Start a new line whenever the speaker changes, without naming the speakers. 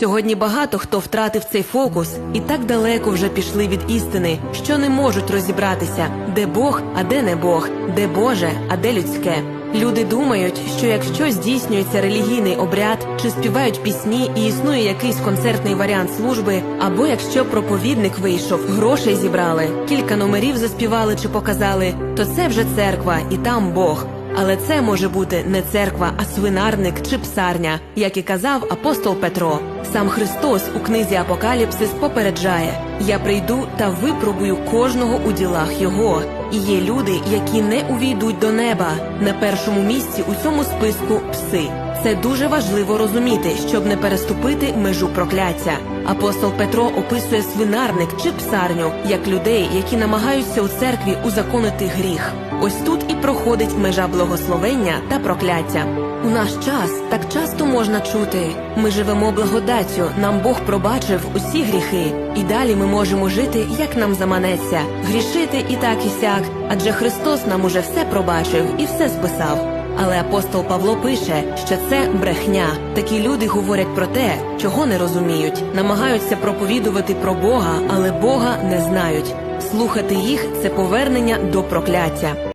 Сьогодні багато хто втратив цей фокус і так далеко вже пішли від істини, що не можуть розібратися, де Бог, а де не Бог, де Боже, а де людське. Люди думають, що якщо здійснюється релігійний обряд чи співають пісні і існує якийсь концертний варіант служби, або якщо проповідник вийшов, грошей зібрали, кілька номерів заспівали чи показали, то це вже церква і там Бог. Але це може бути не церква, а свинарник чи псарня, як і казав апостол Петро. Сам Христос у книзі Апокаліпсис попереджає: Я прийду та випробую кожного у ділах його. І є люди, які не увійдуть до неба. На першому місці у цьому списку пси. Це дуже важливо розуміти, щоб не переступити межу прокляття. Апостол Петро описує свинарник чи псарню як людей, які намагаються у церкві узаконити гріх. Ось тут і проходить межа благословення та прокляття. У наш час так часто можна чути: ми живемо благодаттю, нам Бог пробачив усі гріхи, і далі ми можемо жити, як нам заманеться, грішити і так і сяк, адже Христос нам уже все пробачив і все списав. Але апостол Павло пише, що це брехня. Такі люди говорять про те, чого не розуміють, намагаються проповідувати про Бога, але Бога не знають. Слухати їх це повернення до прокляття.